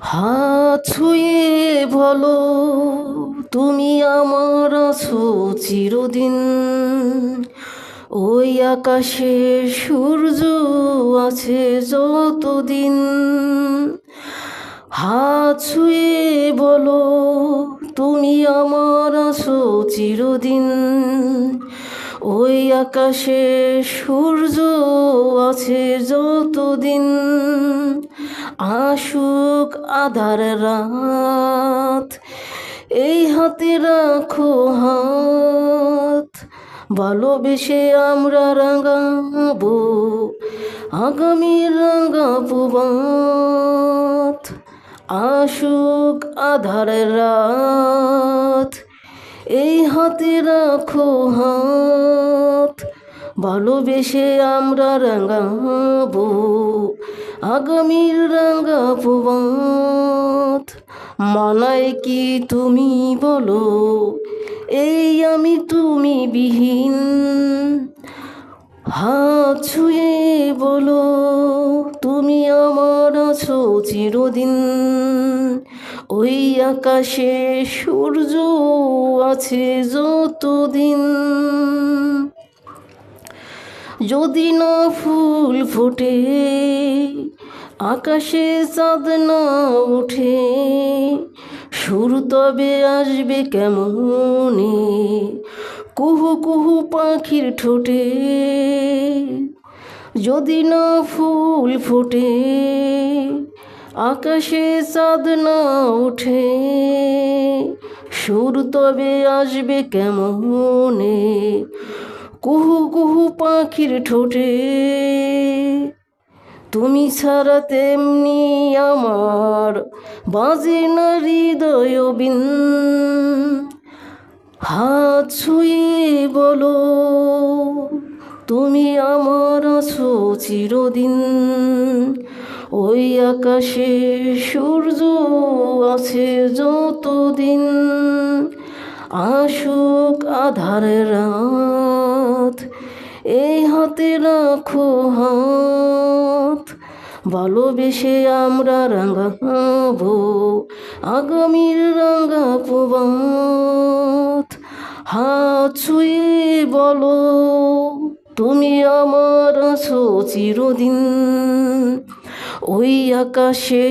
হাত ছুঁয়ে বলো, তুমি আমার আছো চিরদিন। ওই আকাশে সূর্য আছে যতদিন। হাত ছুঁয়ে বলো, তুমি আমার আছো চিরদিন। ওই আকাশে সূর্য আছে যতদিন। আসুক আধার রাত, এই হাতে রাখো হাত। ভালোবেসে আমরা রাঙাবো, আগামী রাঙাবো বাত আসুক আধার রাত। এই হাতে রাখো হাত। ভালোবেসে আমরা রাঙাবো, আগামীর রাঙাবো মানায় কি তুমি বলো, এই আমি তুমি বিহীন। হাত ছুঁয়ে বলো, তুমি আমার আছো চিরদিন। ওই আকাশে সূর্য আছে যতদিন। যদি না ফুল ফোটে, আকাশে চাঁদ না ওঠে, সুর তবে আসবে কেমনে? কুহু কুহু পাখির ঠোঁটে যদি না ফুল ফোটে আকাশে চাঁদ না ওঠে। সুর তবে আসবে কেমনে? কুহু কুহু পাখির ঠোঁটে। তুমি ছাড়া তেমনি আমার বাজে না হৃদয় বিন। হাত ছুঁয়ে বলো, তুমি আমার আছো চিরদিন। ওই আকাশে সূর্য আছে যতদিন। আসুক আধার রাত, এই হাতে রাখো হাত। ভালোবেসে আমরা রাঙা রাঙাবো আগামীর রাঙা প্রবাত হাত ছুঁয়ে বলো, তুমি আমার আছো চিরদিন। ওই আকাশে